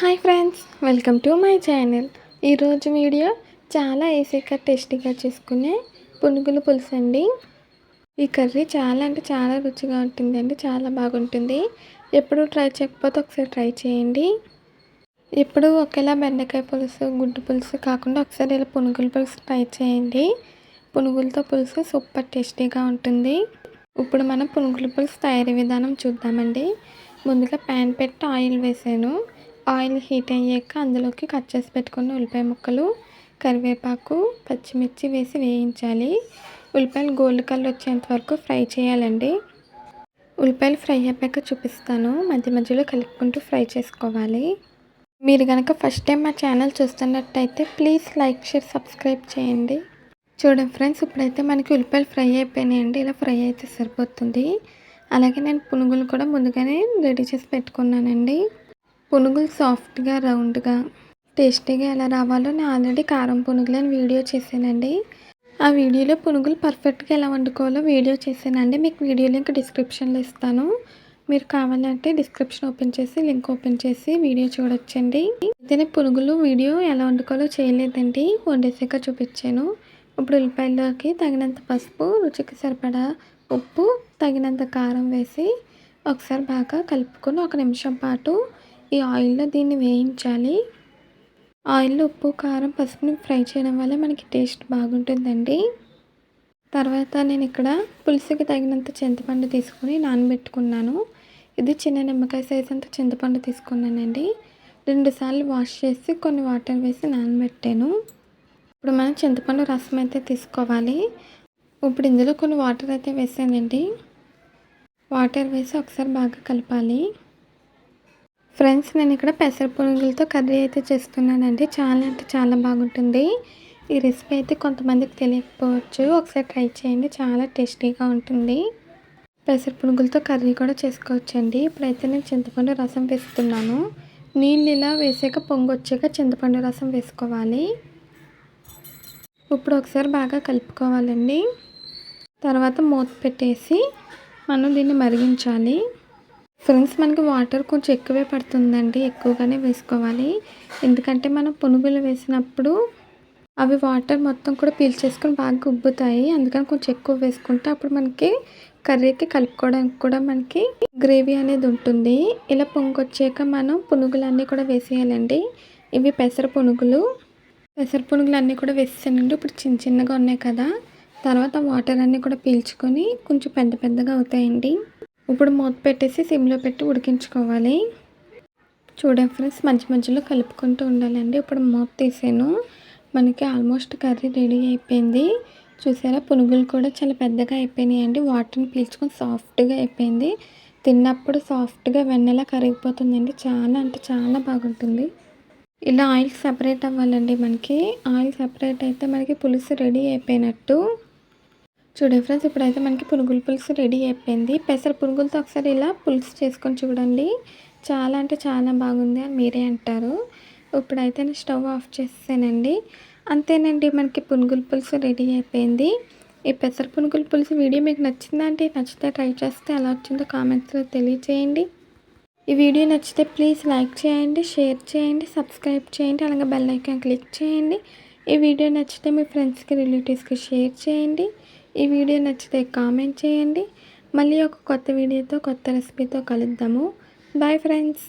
Hi friends welcome to my channel. ఈరోజు video చాలా ఈజీగా టేస్టీగా చేసుకునే పునుగులు పులుసు అండి. ఈ కర్రీ చాలా అంటే చాలా రుచిగా ఉంటుందండి చాలా బాగుంటుంది. ఎప్పుడు ట్రై చేయకపోతే ఒకసారి ట్రై చేయండి. ఎప్పుడు ఒకేలా బెండకాయ పులుసు గుడ్డు పులుసు కాకుండా ఒకసారి ఇలా పునుగుల పులుసు ట్రై చేయండి. పునుగులతో పులుసు సూపర్ టేస్టీగా ఉంటుంది. ఇప్పుడు మనం పునుగుల పులుసు తయారీ విధానం చూద్దామండి. ముందుగా ప్యాన్ పెట్టి ఆయిల్ వేసాను. ఆయిల్ హీట్ అయ్యాక అందులోకి కట్ చేసి పెట్టుకున్న ఉల్లిపాయ ముక్కలు కరివేపాకు పచ్చిమిర్చి వేసి వేయించాలి. ఉల్లిపాయలు గోల్డ్ కలర్ వచ్చేంత వరకు ఫ్రై చేయాలండి. ఉల్లిపాయలు ఫ్రై అయ్యాక చూపిస్తాను. మధ్య మధ్యలో కలుపుకుంటూ ఫ్రై చేసుకోవాలి. మీరు కనుక ఫస్ట్ టైం మా ఛానల్ చూస్తున్నట్టయితే ప్లీజ్ లైక్ షేర్ సబ్స్క్రైబ్ చేయండి. చూడండి ఫ్రెండ్స్ ఇప్పుడైతే మనకి ఉల్లిపాయలు ఫ్రై అయిపోయినాయండి. ఇలా ఫ్రై అయితే సరిపోతుంది. అలాగే నేను పునుగులు కూడా ముందుగానే రెడీ చేసి పెట్టుకున్నానండి. పునుగులు సాఫ్ట్గా రౌండ్గా టేస్టీగా ఎలా రావాలో నేను ఆల్రెడీ కారం పునుగులు అని వీడియో చేశానండి. ఆ వీడియోలో పునుగులు పర్ఫెక్ట్గా ఎలా వండుకోవాలో వీడియో చేశానండి. మీకు వీడియో లింక్ డిస్క్రిప్షన్లో ఇస్తాను. మీరు కావాలంటే డిస్క్రిప్షన్ ఓపెన్ చేసి లింక్ ఓపెన్ చేసి వీడియో చూడొచ్చండి. ఇదే పునుగులు వీడియో ఎలా వండుకోవాలో చేయలేదండి. వండేసాక చూపించాను. ఇప్పుడు ఉల్లిపాయల్లోకి తగినంత పసుపు రుచికి సరిపడా ఉప్పు తగినంత కారం వేసి ఒకసారి బాగా కలుపుకొని ఒక నిమిషం పాటు ఈ ఆయిల్లో దీన్ని వేయించాలి. ఆయిల్లో ఉప్పు కారం పసుపుని ఫ్రై చేయడం వల్ల మనకి టేస్ట్ బాగుంటుందండి. తర్వాత నేను ఇక్కడ పులుసుకి తగినంత చింతపండు తీసుకొని నానబెట్టుకున్నాను. ఇది చిన్న నిమ్మకాయ సైజ్ అంత చింతపండు తీసుకున్నానండి. రెండుసార్లు వాష్ చేసి కొన్ని వాటర్ వేసి నానబెట్టాను. ఇప్పుడు మనం చింతపండు రసం అయితే తీసుకోవాలి. ఇప్పుడు ఇందులో కొన్ని వాటర్ అయితే వేసానండి. వాటర్ వేసి ఒకసారి బాగా కలపాలి. ఫ్రెండ్స్ నేను ఇక్కడ పెసర పునుగులతో కర్రీ అయితే చేస్తున్నానండి. చాలా అంటే చాలా బాగుంటుంది. ఈ రెసిపీ అయితే కొంతమందికి తెలియకపోవచ్చు. ఒకసారి ట్రై చేయండి. చాలా టేస్టీగా ఉంటుంది. పెసర పునుగులతో కర్రీ కూడా చేసుకోవచ్చండి. ఇప్పుడైతే నేను చింతపండు రసం వేస్తున్నాను. నీళ్ళు ఇలా వేసాక పొంగొచ్చాక చింతపండు రసం వేసుకోవాలి. ఇప్పుడు ఒకసారి బాగా కలుపుకోవాలండి. తర్వాత మూత పెట్టేసి మనం దీన్ని మరిగించాలి. ఫ్రెండ్స్ మనకి వాటర్ కొంచెం ఎక్కువే పడుతుందండి. ఎక్కువగానే వేసుకోవాలి. ఎందుకంటే మనం పునుగులు వేసినప్పుడు అవి వాటర్ మొత్తం కూడా పీల్చేసుకొని బాగా ఉబ్బుతాయి అందుకని కొంచెం ఎక్కువ వేసుకుంటే అప్పుడు మనకి కర్రీకి కలుపుకోవడానికి కూడా మనకి గ్రేవీ అనేది ఉంటుంది. ఇలా పొంగొచ్చాక మనం పునుగులు అన్నీ కూడా వేసేయాలండి. ఇవి పెసర పునుగులు. పెసర పునుగులు అన్నీ కూడా వేసేసానండి. ఇప్పుడు చిన్న చిన్నగా ఉన్నాయి కదా. తర్వాత వాటర్ అన్నీ కూడా పీల్చుకొని కొంచెం పెద్ద పెద్దగా అవుతాయండి. ఇప్పుడు మూత పెట్టేసి సిమ్లో పెట్టి ఉడికించుకోవాలి. చూడండి ఫ్రెండ్స్ మధ్య మధ్యలో కలుపుకుంటూ ఉండాలండి. ఇప్పుడు మూత తీసాను. మనకి ఆల్మోస్ట్ కర్రీ రెడీ అయిపోయింది. చూసారా పునుగులు కూడా చాలా పెద్దగా అయిపోయినాయి అండి వాటర్ని పీల్చుకొని సాఫ్ట్గా అయిపోయింది. తిన్నప్పుడు సాఫ్ట్గా వెన్నెలా కరిగిపోతుందండి. చాలా అంటే చాలా బాగుంటుంది. ఇలా ఆయిల్ సపరేట్ అవ్వాలండి మనకి. ఆయిల్ సపరేట్ అయితే మనకి పులుసు రెడీ అయిపోయినట్టు. చూడండి ఫ్రెండ్స్ ఇప్పుడైతే మనకి పునుగుల పులుసు రెడీ అయిపోయింది. పెసర పునుగులతో ఒకసారి ఇలా పులుసు చేసుకొని చూడండి. చాలా అంటే చాలా బాగుంది అని మీరే అంటారు. ఇప్పుడైతే నేను స్టవ్ ఆఫ్ చేసానండి అంతేనండి మనకి పునుగుల పులుసు రెడీ అయిపోయింది. ఈ పెసర పునుగుల పులుసు వీడియో మీకు నచ్చిందంటే నచ్చితే ట్రై చేస్తే ఎలా వచ్చిందో కామెంట్స్లో తెలియచేయండి. ఈ వీడియో నచ్చితే ప్లీజ్ లైక్ చేయండి షేర్ చేయండి సబ్స్క్రైబ్ చేయండి అలాగే బెల్ ఐకాన్ క్లిక్ చేయండి. ఈ వీడియో నచ్చితే మీ ఫ్రెండ్స్కి రిలేటివ్స్కి షేర్ చేయండి. ఈ వీడియో నచ్చితే కామెంట్ చేయండి. మళ్ళీ ఒక కొత్త వీడియోతో కొత్త రెసిపీతో కలుద్దాము. Bye friends